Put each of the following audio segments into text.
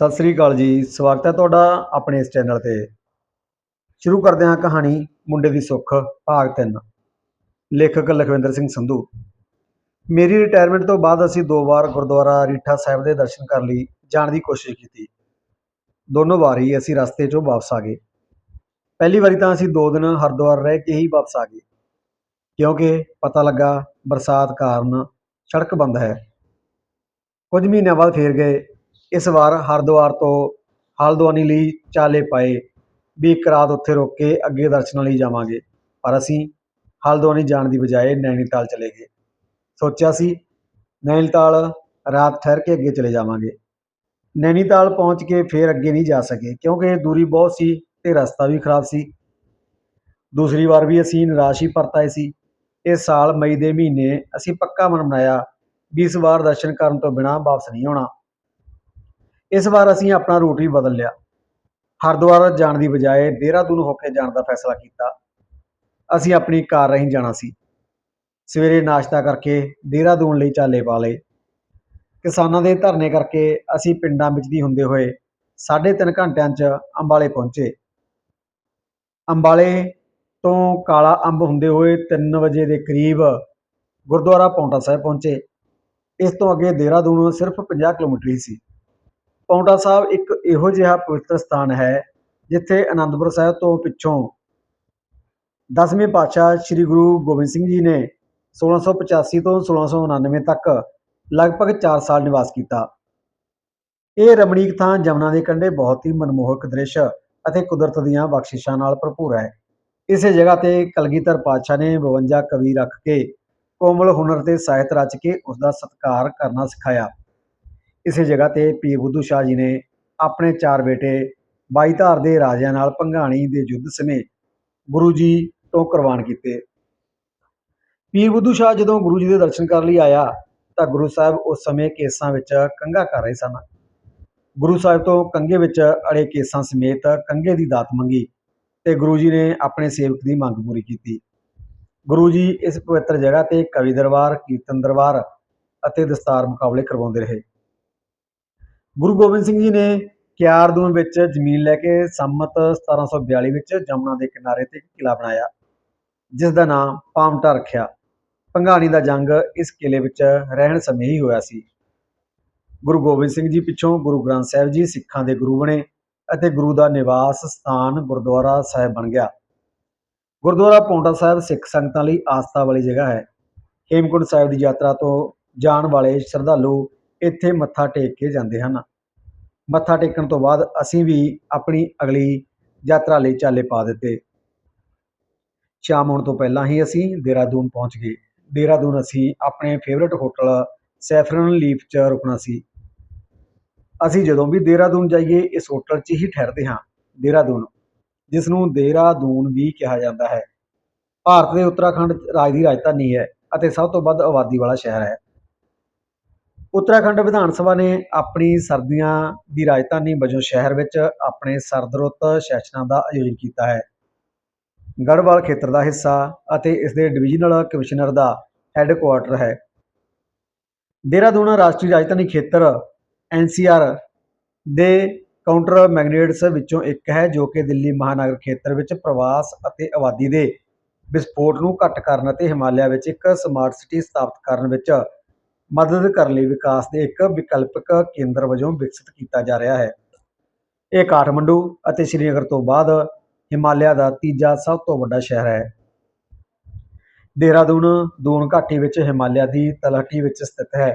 ਸਤਿ ਸ੍ਰੀ ਅਕਾਲ ਜੀ, ਸਵਾਗਤ ਹੈ ਤੁਹਾਡਾ ਆਪਣੇ ਇਸ ਚੈਨਲ ਤੇ। ਸ਼ੁਰੂ ਕਰਦੇ ਹਾਂ ਕਹਾਣੀ ਮੁੰਡੇ ਦੀ ਸੁੱਖ, ਭਾਗ 3 ਲੇਖਕ ਲਖਵਿੰਦਰ ਸਿੰਘ ਸੰਧੂ। ਮੇਰੀ ਰਿਟਾਇਰਮੈਂਟ ਤੋਂ ਬਾਅਦ ਅਸੀਂ ਦੋ ਵਾਰ ਗੁਰਦੁਆਰਾ ਰੀਠਾ ਸਾਹਿਬ ਦੇ ਦਰਸ਼ਨ ਕਰਨ ਲਈ, ਜਾਣ ਦੀ ਕੋਸ਼ਿਸ਼ ਕੀਤੀ। ਦੋਨੋਂ ਵਾਰ ਹੀ ਅਸੀਂ ਰਸਤੇ 'ਚੋਂ ਵਾਪਸ ਆ ਗਏ। ਪਹਿਲੀ ਵਾਰੀ ਤਾਂ ਅਸੀਂ ਦੋ ਦਿਨ ਹਰਿਦੁਆਰ ਰਹਿ ਕੇ ਹੀ ਵਾਪਸ ਆ ਗਏ। ਕਿਉਂਕਿ ਪਤਾ ਲੱਗਾ, ਬਰਸਾਤ ਕਾਰਨ ਸੜਕ ਬੰਦ ਹੈ। ਕੁਝ ਮਹੀਨਿਆਂ ਬਾਅਦ ਫੇਰ ਗਏ। ਇਸ ਵਾਰ ਹਰਿਦੁਆਰ ਤੋਂ ਹਲਦਵਾਨੀ ਲਈ ਚਾਲੇ ਪਾਏ। ਵੀ ਇੱਕ ਰਾਤ ਉੱਥੇ ਰੁਕ ਕੇ ਅੱਗੇ ਦਰਸ਼ਨਾਂ ਲਈ ਜਾਵਾਂਗੇ। ਪਰ ਅਸੀਂ ਹਲਦਵਾਨੀ ਜਾਣ ਦੀ ਬਜਾਏ ਨੈਣੀਤਾਲ ਚਲੇ ਗਏ। ਸੋਚਿਆ ਸੀ ਨੈਣੀਤਾਲ ਰਾਤ ਠਹਿਰ ਕੇ ਅੱਗੇ ਚਲੇ ਜਾਵਾਂਗੇ। ਨੈਣੀਤਾਲ ਪਹੁੰਚ ਕੇ ਫੇਰ ਅੱਗੇ ਨਹੀਂ ਜਾ ਸਕੇ, ਕਿਉਂਕਿ ਦੂਰੀ ਬਹੁਤ ਸੀ ਤੇ ਰਸਤਾ ਵੀ ਖਰਾਬ ਸੀ। ਦੂਸਰੀ ਵਾਰ ਵੀ ਅਸੀਂ ਨਿਰਾਸ਼ ਹੀ ਪਰਤ ਆਏ ਸੀ। ਇਸ ਸਾਲ ਮਈ ਦੇ ਮਹੀਨੇ ਅਸੀਂ ਪੱਕਾ ਮਨ ਬਣਾਇਆ ਵੀ ਇਸ ਵਾਰ ਦਰਸ਼ਨ ਕਰਨ ਤੋਂ ਬਿਨਾਂ ਵਾਪਸ ਨਹੀਂ ਆਉਣਾ। ਇਸ ਵਾਰ ਅਸੀਂ ਆਪਣਾ ਰੂਟ ਵੀ ਬਦਲ ਲਿਆ। ਹਰਿਦੁਆਰ ਜਾਣ ਦੀ ਬਜਾਏ ਦੇਹਰਾਦੂਨ ਹੋ ਕੇ ਜਾਣ ਦਾ ਫੈਸਲਾ ਕੀਤਾ। ਅਸੀਂ ਆਪਣੀ ਕਾਰ ਰਾਹੀਂ ਜਾਣਾ ਸੀ। ਸਵੇਰੇ ਨਾਸ਼ਤਾ ਕਰਕੇ ਦੇਹਰਾਦੂਨ ਲਈ ਚਾਲੇ ਪਾ ਲਏ ਕਿਸਾਨਾਂ ਦੇ ਧਰਨੇ ਕਰਕੇ ਅਸੀਂ ਪਿੰਡਾਂ ਵਿੱਚ ਦੀ ਹੁੰਦੇ ਹੋਏ ਸਾਢੇ ਤਿੰਨ ਘੰਟਿਆਂ 'ਚ ਅੰਬਾਲੇ ਪਹੁੰਚੇ। ਅੰਬਾਲੇ ਤੋਂ ਕਾਲਾ ਅੰਬ ਹੁੰਦੇ ਹੋਏ 3 ਵਜੇ ਦੇ ਕਰੀਬ ਗੁਰਦੁਆਰਾ ਪੌਂਟਾ ਸਾਹਿਬ ਪਹੁੰਚੇ। ਇਸ ਤੋਂ ਅੱਗੇ ਦੇਹਰਾਦੂਨ ਸਿਰਫ 50 ਕਿਲੋਮੀਟਰ ਹੀ ਸੀ। ਪੌਂਟਾ ਸਾਹਿਬ ਇੱਕ ਇਹੋ ਜਿਹਾ ਪਵਿੱਤਰ ਸਥਾਨ ਹੈ, ਜਿੱਥੇ ਅਨੰਦਪੁਰ ਸਾਹਿਬ ਤੋਂ ਪਿੱਛੋਂ ਦਸਵੇਂ ਪਾਤਸ਼ਾਹ ਸ੍ਰੀ ਗੁਰੂ ਗੋਬਿੰਦ ਸਿੰਘ ਜੀ ਨੇ 1685 ਤੋਂ 1699 ਤੱਕ ਲਗਭਗ 4 ਸਾਲ ਨਿਵਾਸ ਕੀਤਾ। ਇਹ ਰਮਣੀਕ ਥਾਂ ਜਮਨਾ ਦੇ ਕੰਢੇ ਬਹੁਤ ਹੀ ਮਨਮੋਹਕ ਦ੍ਰਿਸ਼ ਅਤੇ ਕੁਦਰਤ ਦੀਆਂ ਬਖਸ਼ਿਸ਼ਾਂ ਨਾਲ ਭਰਪੂਰ ਹੈ। ਇਸੇ ਜਗ੍ਹਾ ਤੇ ਕਲਗੀਧਰ ਪਾਤਸ਼ਾਹ ਨੇ 52 ਕਵੀ ਰੱਖ ਕੇ ਕੋਮਲ ਹੁਨਰ ਤੇ ਸਾਹਿਤ ਰਚ ਕੇ ਉਸ ਦਾ ਸਤਿਕਾਰ ਕਰਨਾ ਸਿਖਾਇਆ। ਇਸੇ ਜਗ੍ਹਾ ਤੇ ਪੀਰ ਬੁੱਧੂ ਸ਼ਾਹ ਜੀ ਨੇ ਆਪਣੇ ਚਾਰ ਬੇਟੇ ਬਾਈ ਧਾਰ ਦੇ ਰਾਜਿਆਂ ਨਾਲ ਭੰਗਾਣੀ ਦੇ ਯੁੱਧ ਸਮੇਂ ਗੁਰੂ ਜੀ ਤੋਂ ਕੁਰਬਾਨ ਕੀਤੇ। ਪੀਰ ਬੁੱਧੂ ਸ਼ਾਹ ਜਦੋਂ ਗੁਰੂ ਜੀ ਦੇ ਦਰਸ਼ਨ ਕਰਨ ਲਈ ਆਇਆ ਤਾਂ ਗੁਰੂ ਸਾਹਿਬ ਉਸ ਸਮੇਂ ਕੇਸਾਂ ਵਿੱਚ ਕੰਘਾ ਕਰ ਰਹੇ ਸਨ। ਗੁਰੂ ਸਾਹਿਬ ਤੋਂ ਕੰਘੇ ਵਿੱਚ ਅੜੇ ਕੇਸਾਂ ਸਮੇਤ ਕੰਘੇ ਦੀ ਦਾਤ ਮੰਗੀ ਤੇ ਗੁਰੂ ਜੀ ਨੇ ਆਪਣੇ ਸੇਵਕ ਦੀ ਮੰਗ ਪੂਰੀ ਕੀਤੀ। ਗੁਰੂ ਜੀ ਇਸ ਪਵਿੱਤਰ ਜਗ੍ਹਾ ਤੇ ਕਵੀ ਦਰਬਾਰ, ਕੀਰਤਨ ਦਰਬਾਰ ਅਤੇ ਦਸਤਾਰ ਮੁਕਾਬਲੇ ਕਰਵਾਉਂਦੇ ਰਹੇ। ਗੁਰੂ ਗੋਬਿੰਦ ਸਿੰਘ ਜੀ ਨੇ ਕਿਆਰਦੂਨ ਵਿੱਚ ਜ਼ਮੀਨ ਲੈ ਕੇ ਸੰਮਤ 1742 ਵਿੱਚ ਜਮਨਾ ਦੇ ਕਿਨਾਰੇ ਤੇ ਕਿਲਾ ਬਣਾਇਆ ਜਿਸ ਦਾ ਨਾਮ ਪਾਮਟਾ ਰੱਖਿਆ। ਭੰਗਾਣੀ ਦਾ ਜੰਗ ਇਸ ਕਿਲੇ ਵਿੱਚ ਰਹਿਣ ਸਮੇਂ ਹੀ ਹੋਇਆ ਸੀ। ਗੁਰੂ ਗੋਬਿੰਦ ਸਿੰਘ ਜੀ ਪਿੱਛੋਂ ਗੁਰੂ ਗ੍ਰੰਥ ਸਾਹਿਬ ਜੀ ਸਿੱਖਾਂ ਦੇ ਗੁਰੂ ਬਣੇ ਅਤੇ ਗੁਰੂ ਦਾ ਨਿਵਾਸ ਸਥਾਨ ਗੁਰਦੁਆਰਾ ਸਾਹਿਬ ਬਣ ਗਿਆ। ਗੁਰਦੁਆਰਾ ਪੌਂਟਾ ਸਾਹਿਬ ਸਿੱਖ ਸੰਗਤਾਂ ਲਈ ਆਸਥਾ ਵਾਲੀ ਜਗ੍ਹਾ ਹੈ। ਹੇਮਕੁੰਟ ਸਾਹਿਬ ਦੀ ਯਾਤਰਾ ਤੋਂ ਜਾਣ ਵਾਲੇ ਸ਼ਰਧਾਲੂ ਇੱਥੇ ਮੱਥਾ ਟੇਕ ਕੇ ਜਾਂਦੇ ਹਨ। ਮੱਥਾ ਟੇਕਣ ਤੋਂ ਬਾਅਦ ਅਸੀਂ ਵੀ ਆਪਣੀ ਅਗਲੀ ਯਾਤਰਾ ਲਈ ਚਾਲੇ ਪਾ ਦਿੱਤੇ। ਸ਼ਾਮ ਹੋਣ ਤੋਂ ਪਹਿਲਾਂ ਹੀ ਅਸੀਂ ਦੇਹਰਾਦੂਨ ਪਹੁੰਚ ਗਏ। ਦੇਹਰਾਦੂਨ ਅਸੀਂ ਆਪਣੇ ਫੇਵਰਿਟ ਹੋਟਲ ਸੈਫਰਨ ਲੀਫ 'ਚ ਰੁਕਣਾ ਸੀ। ਅਸੀਂ ਜਦੋਂ ਵੀ ਦੇਹਰਾਦੂਨ ਜਾਈਏ, ਇਸ ਹੋਟਲ 'ਚ ਹੀ ਠਹਿਰਦੇ ਹਾਂ, ਦੇਹਰਾਦੂਨ ਜਿਸ ਨੂੰ ਦੇਹਰਾਦੂਨ ਵੀ ਕਿਹਾ ਜਾਂਦਾ ਹੈ। ਭਾਰਤ ਦੇ ਉੱਤਰਾਖੰਡ ਰਾਜ ਦੀ ਰਾਜਧਾਨੀ ਹੈ ਅਤੇ ਸਭ ਤੋਂ ਵੱਧ ਆਬਾਦੀ ਵਾਲਾ ਸ਼ਹਿਰ ਹੈ। ਉੱਤਰਾਖੰਡ ਵਿਧਾਨ ਸਭਾ ਨੇ ਆਪਣੀ ਸਰਦੀਆਂ ਦੀ ਰਾਜਧਾਨੀ ਵਜੋਂ ਸ਼ਹਿਰ ਵਿੱਚ ਆਪਣੇ ਸਰਦਰੁੱਤ ਸੈਸ਼ਨਾਂ ਦਾ ਆਯੋਜਨ ਕੀਤਾ ਹੈ। ਗੜਵਾਲ ਖੇਤਰ ਦਾ ਹਿੱਸਾ ਅਤੇ ਇਸ ਦੇ ਡਿਵੀਜ਼ਨਲ ਕਮਿਸ਼ਨਰ ਦਾ ਹੈੱਡਕੁਆਰਟਰ ਹੈ। ਦੇਹਰਾਦੂਨ ਰਾਸ਼ਟਰੀ ਰਾਜਧਾਨੀ ਖੇਤਰ ਐਨਸੀਆਰ ਦੇ ਕਾਊਂਟਰ ਮੈਗਨੇਟਸ ਵਿੱਚੋਂ ਇੱਕ ਹੈ ਜੋ ਕਿ ਦਿੱਲੀ ਮਹਾਨਗਰ ਖੇਤਰ ਵਿੱਚ ਪ੍ਰਵਾਸ ਅਤੇ ਆਬਾਦੀ ਦੇ ਵਿਸਫੋਟ ਨੂੰ ਘੱਟ ਕਰਨ ਅਤੇ ਹਿਮਾਲਿਆ ਵਿੱਚ ਇੱਕ ਸਮਾਰਟ ਸਿਟੀ ਸਥਾਪਿਤ ਕਰਨ ਵਿੱਚ ਮਦਦ ਕਰਨ ਲਈ ਵਿਕਾਸ ਦੇ ਇੱਕ ਵਿਕਲਪਿਕ ਕੇਂਦਰ ਵਜੋਂ ਵਿਕਸਿਤ ਕੀਤਾ ਜਾ ਰਿਹਾ ਹੈ। ਇਹ ਕਾਠਮੰਡੂ ਅਤੇ ਸ਼੍ਰੀਨਗਰ ਤੋਂ ਬਾਅਦ ਹਿਮਾਲਿਆ ਦਾ ਤੀਜਾ ਸਭ ਤੋਂ ਵੱਡਾ ਸ਼ਹਿਰ ਹੈ। ਦੇਹਰਾਦੂਨ ਦੂਨ ਘਾਟੀ ਵਿੱਚ ਹਿਮਾਲਿਆ ਦੀ ਤਲਹਟੀ ਵਿੱਚ ਸਥਿਤ ਹੈ,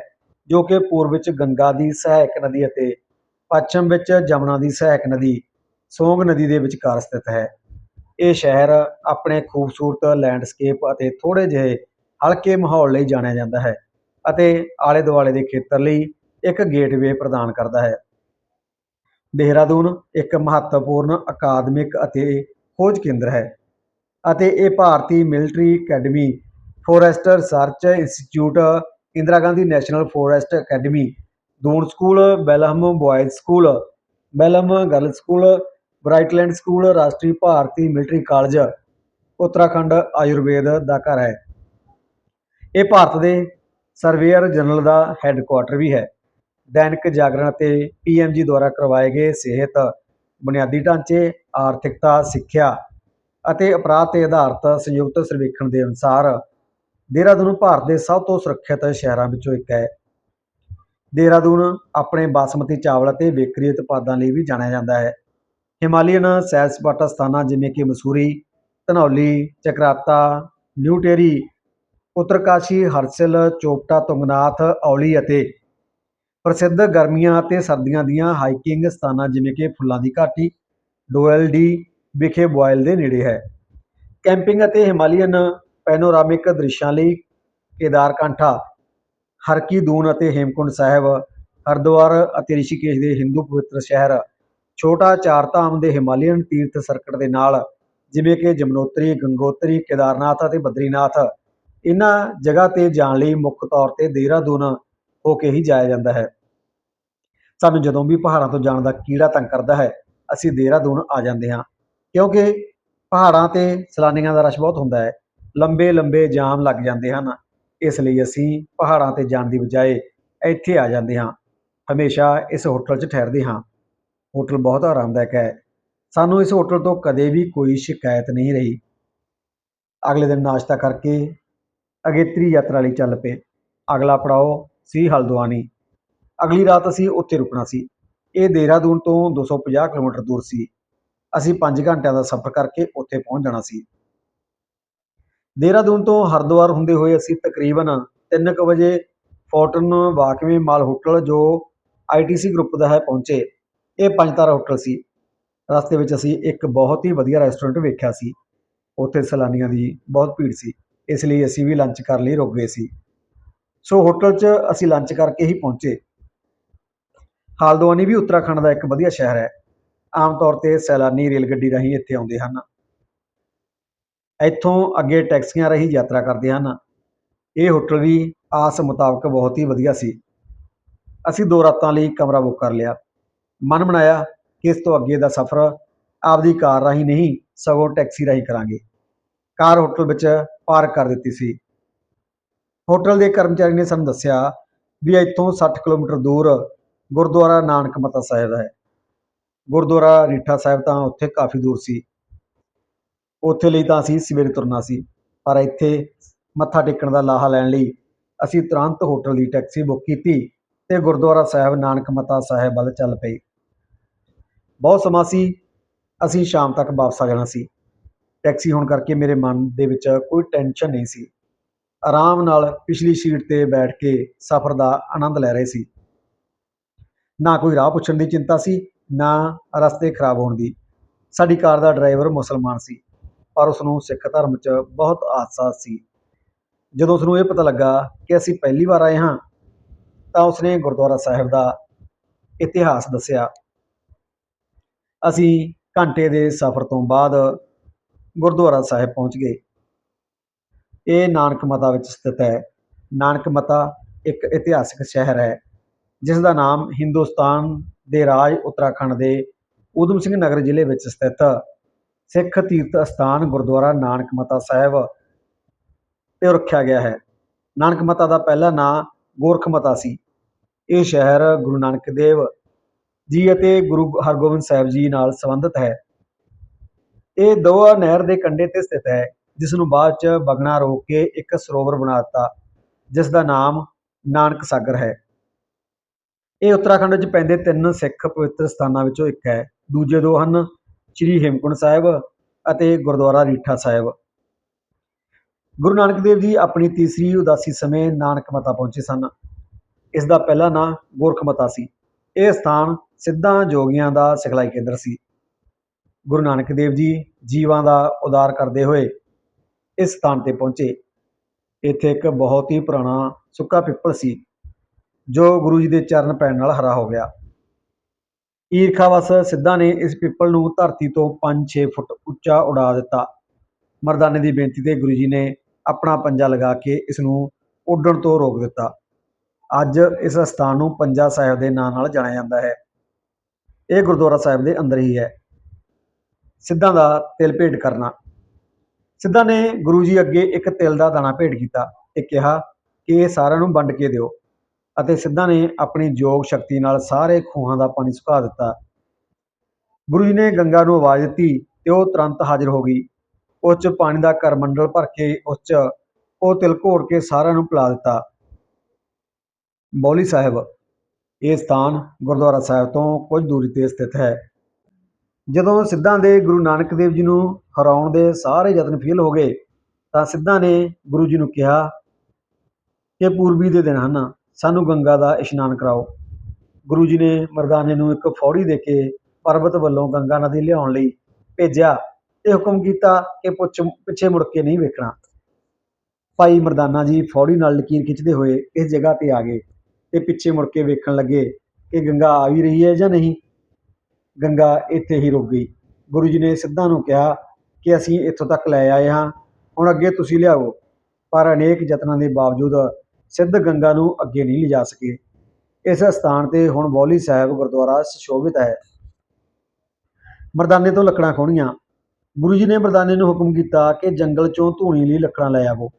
ਜੋ ਕਿ ਪੂਰਬ ਵਿੱਚ ਗੰਗਾ ਦੀ ਸਹਾਇਕ ਨਦੀ ਅਤੇ ਪੱਛਮ ਵਿੱਚ ਜਮਨਾ ਦੀ ਸਹਾਇਕ ਨਦੀ ਸੋਂਗ ਨਦੀ ਦੇ ਵਿਚਕਾਰ ਸਥਿਤ ਹੈ। ਇਹ ਸ਼ਹਿਰ ਆਪਣੇ ਖੂਬਸੂਰਤ ਲੈਂਡਸਕੇਪ ਅਤੇ ਥੋੜੇ ਜਿਹੇ ਹਲਕੇ ਮਾਹੌਲ ਲਈ ਜਾਣਿਆ ਜਾਂਦਾ ਹੈ। ਅਤੇ ਆਲੇ ਦੁਆਲੇ ਦੇ ਖੇਤਰ ਲਈ ਇੱਕ ਗੇਟਵੇ ਪ੍ਰਦਾਨ ਕਰਦਾ ਹੈ। ਦੇਹਰਾਦੂਨ ਇੱਕ ਮਹੱਤਵਪੂਰਨ ਅਕਾਦਮਿਕ ਅਤੇ ਖੋਜ ਕੇਂਦਰ ਹੈ ਅਤੇ ਇਹ Bharatiya military academy forest research institute, Indira Gandhi national forest academy, Doon school, Welham boys school, Welham girl school, Brightland school, Rashtriya Bharatiya military college, Uttarakhand Ayurveda ਦਾ ਘਰ ਹੈ। ਇਹ ਭਾਰਤ ਦੇ ਸਰਵੇਅਰ ਜਨਰਲ ਦਾ ਹੈੱਡਕੁਆਟਰ ਵੀ ਹੈ। ਦੈਨਿਕ ਜਾਗਰਣ ਅਤੇ ਪੀਐਮਜੀ ਦੁਆਰਾ ਕਰਵਾਏ ਗਏ ਸਿਹਤ ਬੁਨਿਆਦੀ ਢਾਂਚੇ, ਆਰਥਿਕਤਾ, ਸਿੱਖਿਆ ਅਤੇ ਅਪਰਾਧ ਤੇ ਆਧਾਰਿਤ ਸੰਯੁਕਤ ਸਰਵੇਖਣ ਦੇ ਅਨੁਸਾਰ ਦੇਹਰਾਦੂਨ ਭਾਰਤ ਦੇ ਸਭ ਤੋਂ ਸੁਰੱਖਿਅਤ ਸ਼ਹਿਰਾਂ ਵਿੱਚੋਂ ਇੱਕ ਹੈ। ਦੇਹਰਾਦੂਨ ਆਪਣੇ ਬਾਸਮਤੀ ਚਾਵਲ ਅਤੇ ਬੇਕਰੀ ਉਤਪਾਦਾਂ ਲਈ ਵੀ ਜਾਣਿਆ ਜਾਂਦਾ ਹੈ। ਹਿਮਾਲੀਅਨ ਸੈਰ ਸਪਾਟਾ ਸਥਾਨਾਂ ਜਿਵੇਂ ਕਿ ਮਸੂਰੀ, ਧਨੌਲੀ, ਚਕਰਾਤਾ, ਨਿਊ ਟੇਰੀ ਉੱਤਰਕਾਸ਼ੀ ਹਰਸਿਲ, ਚੋਪਟਾ, ਤੁੰਗਨਾਥ, ਔਲੀ ਅਤੇ ਪ੍ਰਸਿੱਧ ਗਰਮੀਆਂ ਅਤੇ ਸਰਦੀਆਂ ਦੀਆਂ ਹਾਈਕਿੰਗ ਸਥਾਨਾਂ ਜਿਵੇਂ ਕਿ ਫੁੱਲਾਂ ਦੀ ਘਾਟੀ, ਡੋਇਲ ਡੀ, ਵਿਖੇ ਬੁਆਇਲ ਦੇ ਨੇੜੇ ਹੈ। ਕੈਂਪਿੰਗ ਅਤੇ ਹਿਮਾਲੀਅਨ ਪੈਨੋਰਾਮਿਕ ਦ੍ਰਿਸ਼ਾਂ ਲਈ ਕੇਦਾਰ ਕਾਂਠਾ ਹਰਕੀ ਦੂਨ ਅਤੇ ਹੇਮਕੁੰਡ ਸਾਹਿਬ, ਹਰਿਦੁਆਰ ਅਤੇ ਰਿਸ਼ੀਕੇਸ਼ ਦੇ ਹਿੰਦੂ ਪਵਿੱਤਰ ਸ਼ਹਿਰ, ਛੋਟਾ ਚਾਰਧਾਮ ਦੇ ਹਿਮਾਲੀਅਨ ਤੀਰਥ ਸਰਕਟ ਦੇ ਨਾਲ ਜਿਵੇਂ ਕਿ ਜਮਨੋਤਰੀ, ਗੰਗੋਤਰੀ, ਕੇਦਾਰਨਾਥ ਅਤੇ ਬਦਰੀਨਾਥ। ਇਹਨਾਂ ਜਗ੍ਹਾ ਤੇ ਜਾਣ ਲਈ ਮੁੱਖ ਤੌਰ ਤੇ ਦੇਹਰਾਦੂਨ ਹੋ ਕੇ ਹੀ ਜਾਇਆ ਜਾਂਦਾ ਹੈ। ਸਾਨੂੰ ਜਦੋਂ ਵੀ ਪਹਾੜਾਂ ਤੋਂ ਜਾਣ ਦਾ ਕੀੜਾ ਤੰਗ ਕਰਦਾ ਹੈ, ਅਸੀਂ ਦੇਹਰਾਦੂਨ ਆ ਜਾਂਦੇ ਹਾਂ। ਕਿਉਂਕਿ ਪਹਾੜਾਂ ਤੇ ਸੈਲਾਨੀਆਂ ਦਾ ਰਸ਼ ਬਹੁਤ ਹੁੰਦਾ ਹੈ, ਲੰਬੇ ਲੰਬੇ ਜਾਮ ਲੱਗ ਜਾਂਦੇ ਹਨ। ਇਸ ਲਈ ਅਸੀਂ ਪਹਾੜਾਂ ਤੇ ਜਾਣ ਦੀ ਬਜਾਏ ਇੱਥੇ ਆ ਜਾਂਦੇ ਹਾਂ। ਹਮੇਸ਼ਾ ਇਸ ਹੋਟਲ 'ਚ ਠਹਿਰਦੇ ਹਾਂ। ਹੋਟਲ ਬਹੁਤ ਆਰਾਮਦਾਇਕ ਹੈ। ਸਾਨੂੰ ਇਸ ਹੋਟਲ ਤੋਂ ਕਦੇ ਵੀ ਕੋਈ ਸ਼ਿਕਾਇਤ ਨਹੀਂ ਰਹੀ। ਅਗਲੇ ਦਿਨ ਨਾਸ਼ਤਾ ਕਰਕੇ ਅਗੇਤਰੀ ਯਾਤਰਾ ਲਈ ਚੱਲ ਪਏ। ਅਗਲਾ ਪੜਾਓ ਸੀ ਹਲਦਵਾਨੀ। ਅਗਲੀ ਰਾਤ ਅਸੀਂ ਉੱਥੇ ਰੁਕਣਾ ਸੀ। ਇਹ ਦੇਹਰਾਦੂਨ ਤੋਂ 250 ਕਿਲੋਮੀਟਰ ਦੂਰ ਸੀ। ਅਸੀਂ 5 ਘੰਟਿਆਂ ਦਾ ਸਫ਼ਰ ਕਰਕੇ ਉੱਥੇ ਪਹੁੰਚ ਜਾਣਾ ਸੀ। ਦੇਹਰਾਦੂਨ ਤੋਂ ਹਰਿਦੁਆਰ ਹੁੰਦੇ ਹੋਏ ਅਸੀਂ ਤਕਰੀਬਨ 3:00 ਵਜੇ ਫੋਰਟਨ ਵਾਕਵੇ ਮਾਲ ਹੋਟਲ ਜੋ ਆਈਟੀਸੀ ਗਰੁੱਪ ਦਾ ਹੈ ਪਹੁੰਚੇ। ਇਹ ਪੰਜ ਤਾਰਾ ਹੋਟਲ ਸੀ। ਰਸਤੇ ਵਿੱਚ ਅਸੀਂ ਇੱਕ ਬਹੁਤ ਹੀ ਵਧੀਆ ਰੈਸਟੋਰੈਂਟ ਵੇਖਿਆ ਸੀ। ਉੱਥੇ ਸੈਲਾਨੀਆਂ ਦੀ ਬਹੁਤ ਭੀੜ ਸੀ। ਇਸ ਲਈ ਅਸੀਂ ਵੀ ਲੰਚ ਕਰਨ ਲਈ ਰੁਕ ਗਏ ਸੀ। ਸੋ ਹੋਟਲ 'ਚ ਅਸੀਂ ਲੰਚ ਕਰਕੇ ਹੀ ਪਹੁੰਚੇ। ਹਾਲਦਵਾਨੀ ਵੀ ਉੱਤਰਾਖੰਡ ਦਾ ਇੱਕ ਵਧੀਆ ਸ਼ਹਿਰ ਹੈ। ਆਮ ਤੌਰ ਤੇ ਸੈਲਾਨੀ ਰੇਲ ਗੱਡੀ ਰਾਹੀਂ ਇੱਥੇ ਆਉਂਦੇ ਹਨ। ਇੱਥੋਂ ਅੱਗੇ ਟੈਕਸੀਆਂ ਰਾਹੀਂ ਯਾਤਰਾ ਕਰਦੇ ਹਨ। ਇਹ ਹੋਟਲ ਵੀ ਆਸ ਮੁਤਾਬਕ ਬਹੁਤ ਹੀ ਵਧੀਆ ਸੀ। ਅਸੀਂ ਦੋ ਰਾਤਾਂ ਲਈ ਕਮਰਾ ਬੁੱਕ ਕਰ ਲਿਆ। ਮਨ ਬਣਾਇਆ ਕਿ ਇਸ ਤੋਂ ਅੱਗੇ ਦਾ ਸਫ਼ਰ? ਆਪਦੀ ਕਾਰ ਰਾਹੀਂ ਨਹੀਂ, ਸਗੋਂ ਟੈਕਸੀ ਰਾਹੀਂ ਕਰਾਂਗੇ। ਕਾਰ ਹੋਟਲ ਵਿੱਚ ਪਾਰ ਕਰ ਦਿੱਤੀ ਸੀ। ਹੋਟਲ ਦੇ ਕਰਮਚਾਰੀ ਨੇ ਸਾਨੂੰ ਦੱਸਿਆ ਵੀ ਇੱਥੋਂ 60 ਕਿਲੋਮੀਟਰ ਦੂਰ ਗੁਰਦੁਆਰਾ ਨਾਨਕ ਮਤਾ ਸਾਹਿਬ ਹੈ। ਗੁਰਦੁਆਰਾ ਰੀਠਾ ਸਾਹਿਬ ਤਾਂ ਉੱਥੇ ਕਾਫੀ ਦੂਰ ਸੀ। ਉੱਥੇ ਲਈ ਤਾਂ ਅਸੀਂ ਸਵੇਰੇ ਤੁਰਨਾ ਸੀ, ਪਰ ਇੱਥੇ ਮੱਥਾ ਟੇਕਣ ਦਾ ਲਾਹਾ ਲੈਣ ਲਈ ਅਸੀਂ ਤੁਰੰਤ ਹੋਟਲ ਦੀ ਟੈਕਸੀ ਬੁੱਕ ਕੀਤੀ ਤੇ ਗੁਰਦੁਆਰਾ ਸਾਹਿਬ ਨਾਨਕ ਮਤਾ ਸਾਹਿਬ ਵੱਲ ਚੱਲ ਪਏ। ਬਹੁਤ ਸਮਾਂ ਸੀ, ਅਸੀਂ ਸ਼ਾਮ ਤੱਕ ਵਾਪਸ ਆ ਜਾਣਾ ਸੀ। ਟੈਕਸੀ ਹੋਣ ਕਰਕੇ ਮੇਰੇ ਮਨ ਦੇ ਵਿੱਚ ਕੋਈ ਟੈਨਸ਼ਨ ਨਹੀਂ ਸੀ। ਆਰਾਮ ਨਾਲ ਪਿਛਲੀ ਸੀਟ ਤੇ ਬੈਠ ਕੇ ਸਫ਼ਰ ਦਾ ਆਨੰਦ ਲੈ ਰਹੇ ਸੀ। ਨਾ ਕੋਈ ਰਾਹ ਪੁੱਛਣ ਦੀ ਚਿੰਤਾ ਸੀ, ਨਾ ਰਸਤੇ ਖਰਾਬ ਹੋਣ ਦੀ। ਸਾਡੀ ਕਾਰ ਦਾ ਡਰਾਈਵਰ ਮੁਸਲਮਾਨ ਸੀ, ਪਰ ਉਸ ਨੂੰ ਸਿੱਖ ਧਰਮ 'ਚ ਬਹੁਤ ਆਸਾ ਸੀ। ਜਦੋਂ ਉਸ ਨੂੰ ਇਹ ਪਤਾ ਲੱਗਾ ਕਿ ਅਸੀਂ ਪਹਿਲੀ ਵਾਰ ਆਏ ਹਾਂ, ਤਾਂ ਉਸਨੇ ਗੁਰਦੁਆਰਾ ਸਾਹਿਬ ਦਾ ਇਤਿਹਾਸ ਦੱਸਿਆ। ਅਸੀਂ ਘੰਟੇ ਦੇ ਸਫ਼ਰ ਤੋਂ ਬਾਅਦ ਗੁਰਦੁਆਰਾ ਸਾਹਿਬ ਪਹੁੰਚ ਗਏ। ਇਹ ਨਾਨਕ ਮਤਾ ਵਿੱਚ ਸਥਿਤ ਹੈ। ਨਾਨਕ ਮਤਾ ਇੱਕ ਇਤਿਹਾਸਕ ਸ਼ਹਿਰ ਹੈ ਜਿਸ ਦਾ ਨਾਮ ਹਿੰਦੁਸਤਾਨ ਦੇ ਰਾਜ ਉੱਤਰਾਖੰਡ ਦੇ ਊਧਮ ਸਿੰਘ ਨਗਰ ਜ਼ਿਲ੍ਹੇ ਵਿੱਚ ਸਥਿਤ ਸਿੱਖ ਤੀਰਥ ਅਸਥਾਨ ਗੁਰਦੁਆਰਾ ਨਾਨਕ ਮਤਾ ਸਾਹਿਬ ਤੇ ਰੱਖਿਆ ਗਿਆ ਹੈ। ਨਾਨਕ ਮਤਾ ਦਾ ਪਹਿਲਾ ਨਾਂ ਗੋਰਖ ਮਤਾ ਸੀ। ਇਹ ਸ਼ਹਿਰ ਗੁਰੂ ਨਾਨਕ ਦੇਵ ਜੀ ਅਤੇ ਗੁਰੂ ਹਰਗੋਬਿੰਦ ਸਾਹਿਬ ਜੀ ਨਾਲ ਸੰਬੰਧਿਤ ਹੈ। ਇਹ ਦੋਆ ਨਹਿਰ ਦੇ ਕੰਢੇ ਤੇ ਸਥਿਤ ਹੈ ਜਿਸ ਨੂੰ ਬਾਅਦ ਚ ਬਗਣਾ ਰੋਕ ਕੇ ਇੱਕ ਸਰੋਵਰ ਬਣਾ ਦਿੱਤਾ ਜਿਸ ਦਾ ਨਾਮ ਨਾਨਕ ਸਾਗਰ ਹੈ। ਇਹ ਉੱਤਰਾਖੰਡ ਵਿੱਚ ਪੈਂਦੇ ਤਿੰਨ ਸਿੱਖ ਪਵਿੱਤਰ ਸਥਾਨਾਂ ਵਿੱਚੋਂ ਇੱਕ ਹੈ। ਦੂਜੇ ਦੋ ਹਨ ਸ੍ਰੀ ਹੇਮਕੁੰਟ ਸਾਹਿਬ ਅਤੇ ਗੁਰਦੁਆਰਾ ਰੀਠਾ ਸਾਹਿਬ। ਗੁਰੂ ਨਾਨਕ ਦੇਵ ਜੀ ਆਪਣੀ ਤੀਸਰੀ ਉਦਾਸੀ ਸਮੇਂ ਨਾਨਕ ਮਤਾ ਪਹੁੰਚੇ ਸਨ। ਇਸ ਦਾ ਪਹਿਲਾ ਨਾਂ ਗੋਰਖ ਮਤਾ ਸੀ। ਇਹ ਸਥਾਨ ਸਿੱਧਾਂ ਜੋਗੀਆਂ ਦਾ ਸਿਖਲਾਈ ਕੇਂਦਰ ਸੀ। ਗੁਰੂ ਨਾਨਕ ਦੇਵ ਜੀ ਜੀਵਾਂ ਦਾ ਉਦਾਰ ਕਰਦੇ ਹੋਏ ਇਸ ਸਥਾਨ ਤੇ ਪਹੁੰਚੇ। ਇੱਥੇ ਇੱਕ ਬਹੁਤ ਹੀ ਪੁਰਾਣਾ ਸੁੱਕਾ ਪਿੱਪਲ ਸੀ, ਜੋ ਗੁਰੂ ਜੀ ਦੇ ਚਰਨ ਪੈਣ ਨਾਲ ਹਰਾ ਹੋ ਗਿਆ। ਈਰਖਾਵਸ ਸਿੱਧਾ ਨੇ ਇਸ ਪਿੱਪਲ ਨੂੰ ਧਰਤੀ ਤੋਂ 5-6 ਫੁੱਟ ਉੱਚਾ ਉਡਾ ਦਿੱਤਾ। ਮਰਦਾਨੇ ਦੀ ਬੇਨਤੀ ਤੇ ਗੁਰੂ ਜੀ ਨੇ ਆਪਣਾ ਪੰਜਾ ਲਗਾ ਕੇ ਇਸ ਨੂੰ ਉੱਡਣ ਤੋਂ ਰੋਕ ਦਿੱਤਾ। ਅੱਜ ਇਸ ਸਥਾਨ ਨੂੰ ਪੰਜਾ ਸਾਹਿਬ ਦੇ ਨਾਂ ਨਾਲ ਜਾਣਿਆ ਜਾਂਦਾ ਹੈ। ਇਹ ਗੁਰਦੁਆਰਾ ਸਾਹਿਬ ਦੇ ਅੰਦਰ ਹੀ ਹੈ। ਸਿੱਧਾਂ ਦਾ ਤਿਲ ਭੇਟ ਕਰਨਾ। ਸਿੱਧਾਂ ਨੇ ਗੁਰੂ ਜੀ ਅੱਗੇ ਇੱਕ ਤਿਲ ਦਾ ਦਾਣਾ ਭੇਟ ਕੀਤਾ ਤੇ ਕਿਹਾ ਕਿ ਇਹ ਸਾਰਿਆਂ ਨੂੰ ਵੰਡ ਕੇ ਦਿਓ ਅਤੇ ਸਿੱਧਾਂ ਨੇ ਆਪਣੀ ਯੋਗ ਸ਼ਕਤੀ ਨਾਲ ਸਾਰੇ ਖੂਹਾਂ ਦਾ ਪਾਣੀ ਸੁਕਾ ਦਿੱਤਾ। ਗੁਰੂ ਜੀ ਨੇ ਗੰਗਾ ਨੂੰ ਆਵਾਜ਼ ਦਿੱਤੀ ਤੇ ਉਹ ਤੁਰੰਤ ਹਾਜ਼ਰ ਹੋ ਗਈ। ਉਸ 'ਚ ਪਾਣੀ ਦਾ ਕਰਮੰਡਲ ਭਰ ਕੇ ਉਸ 'ਚ ਉਹ ਤਿਲ ਘੋੜ ਕੇ ਸਾਰਿਆਂ ਨੂੰ ਪਿਲਾ ਦਿੱਤਾ। ਬੌਲੀ ਸਾਹਿਬ, ਇਹ ਸਥਾਨ ਗੁਰਦੁਆਰਾ ਸਾਹਿਬ ਤੋਂ ਕੁਝ ਦੂਰੀ ਤੇ ਸਥਿਤ ਹੈ। ਜਦੋਂ ਸਿੱਧਾਂ ਦੇ ਗੁਰੂ ਨਾਨਕ ਦੇਵ ਜੀ ਨੂੰ ਹਰਾਉਣ ਦੇ ਸਾਰੇ ਯਤਨ ਫੇਲ ਹੋ ਗਏ, ਤਾਂ ਸਿੱਧਾਂ ਨੇ ਗੁਰੂ ਜੀ ਨੂੰ ਕਿਹਾ ਕਿ ਪੂਰਬੀ ਦੇ ਦਿਨ ਹਨ, ਸਾਨੂੰ ਗੰਗਾ ਦਾ ਇਸ਼ਨਾਨ ਕਰਾਓ। ਗੁਰੂ ਜੀ ਨੇ ਮਰਦਾਨੇ ਨੂੰ ਇੱਕ ਫੌੜੀ ਦੇ ਕੇ ਪਰਬਤ ਵੱਲੋਂ ਗੰਗਾ ਨਦੀ ਲਿਆਉਣ ਲਈ ਭੇਜਿਆ ਤੇ ਹੁਕਮ ਕੀਤਾ ਕਿ ਪੁੱਛ, ਪਿੱਛੇ ਮੁੜ ਕੇ ਨਹੀਂ ਵੇਖਣਾ। ਭਾਈ ਮਰਦਾਨਾ ਜੀ ਫੌੜੀ ਨਾਲ ਲਕੀਰ ਖਿੱਚਦੇ ਹੋਏ ਇਸ ਜਗ੍ਹਾ ਤੇ ਆ ਗਏ ਤੇ ਪਿੱਛੇ ਮੁੜ ਕੇ ਵੇਖਣ ਲੱਗੇ ਕਿ ਗੰਗਾ ਆ ਵੀ ਰਹੀ ਹੈ ਜਾਂ ਨਹੀਂ। ਗੰਗਾ ਇੱਥੇ ਹੀ ਰੁਕ ਗਈ। ਗੁਰੂ ਜੀ ਨੇ ਸਿੱਧਾਂ ਨੂੰ ਕਿਹਾ ਕਿ ਅਸੀਂ ਇੱਥੋਂ ਤੱਕ ਲੈ ਆਏ ਹਾਂ, ਹੁਣ ਅੱਗੇ ਤੁਸੀਂ ਲਿਆਓ। ਪਰ ਅਨੇਕ ਯਤਨਾਂ ਦੇ ਬਾਵਜੂਦ ਸਿੱਧ ਗੰਗਾ ਨੂੰ ਅੱਗੇ ਨਹੀਂ ਲਿਜਾ ਸਕੇ। ਇਸ ਸਥਾਨ ਤੇ ਹੁਣ ਬੌਲੀ ਸਾਹਿਬ ਗੁਰਦੁਆਰਾ ਸੁਸ਼ੋਭਿਤ ਹੈ। ਮਰਦਾਨੇ ਤੋਂ ਲੱਕੜਾਂ ਖੋਣੀਆਂ ਗੁਰੂ ਜੀ ਨੇ ਮਰਦਾਨੇ ਨੂੰ ਹੁਕਮ ਕੀਤਾ ਕਿ ਜੰਗਲ ਚੋਂ ਧੂਣੀ ਲਈ ਲੱਕੜਾਂ ਲੈ ਆਵੋ।